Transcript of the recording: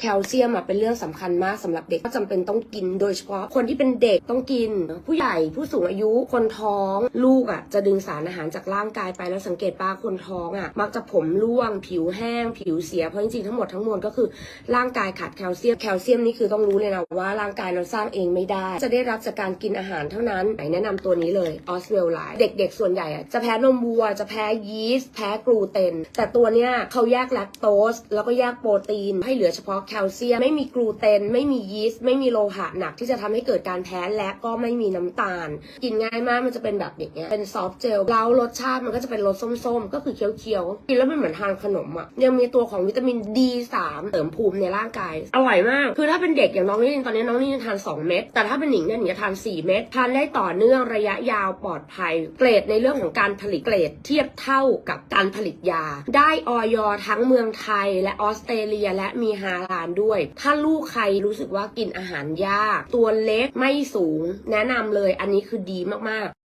แคลเซียมอะเป็นเรื่องสำคัญมากสำหรับเด็กก็จำเป็นต้องกิน โดยเฉพาะคนที่เป็นเด็กต้องกิน ผู้ใหญ่ผู้สูงอายุคนท้อง ลูกอะจะดึงสารอาหารจากร่างกายไปแล้วสังเกตป้าคนท้องอะมักจะผมร่วง ผิวแห้ง ผิวเสียเพราะจริงๆทั้งหมดทั้งมวลก็คือร่างกายขาดแคลเซียมแคลเซียมนี่คือต้องรู้เลยนะว่าร่างกายเราสร้างเองไม่ได้ จะได้รับจากการกินอาหารเท่านั้นไหนแนะนำตัวนี้เลยออสเวลไลเด็กๆ ส่วนใหญ่อะจะแพ้นมวัวจะแพ้ยีสต์แพ้กลูเตน แต่ตัวเนี้ยเขาแยกแลคโตสแล้วก็แยกโปรตีนให้เหลือเฉพาะแคลเซียม ไม่มีกลูเตน ไม่มียีสต์ ไม่มีโลหะหนักที่จะทำให้เกิดการแพ้และก็ไม่มีน้ำตาล กินง่ายมากมันจะเป็นแบบอย่างเงี้ยเป็นซอฟต์เจลแล้วรสชาติมันก็จะเป็นรสส้มๆ ก็คือเคี้ยวๆกินแล้วมันเหมือนทานขนมอะยังมีตัวของวิตามิน D3 เสริมภูมิในร่างกาย อร่อยมาก คือถ้าเป็นเด็กอย่างน้องนี่ตอนนี้น้องนี่ทาน 2 เม็ดแต่ถ้าเป็นหนิงเนี่ยหนิงจะทาน 4 เม็ดทานได้ต่อเนื่องระยะยาวปลอดภัย เกรดในเรื่องของการผลิตเกรดเทียบเท่ากับการผลิตยา ได้ออยทั้งเมืองไทยและออสเตรเลียและมีฮาลาลด้วย ถ้าลูกใครรู้สึกว่ากินอาหารยาก ตัวเล็กไม่สูง แนะนำเลยอันนี้คือดีมากๆ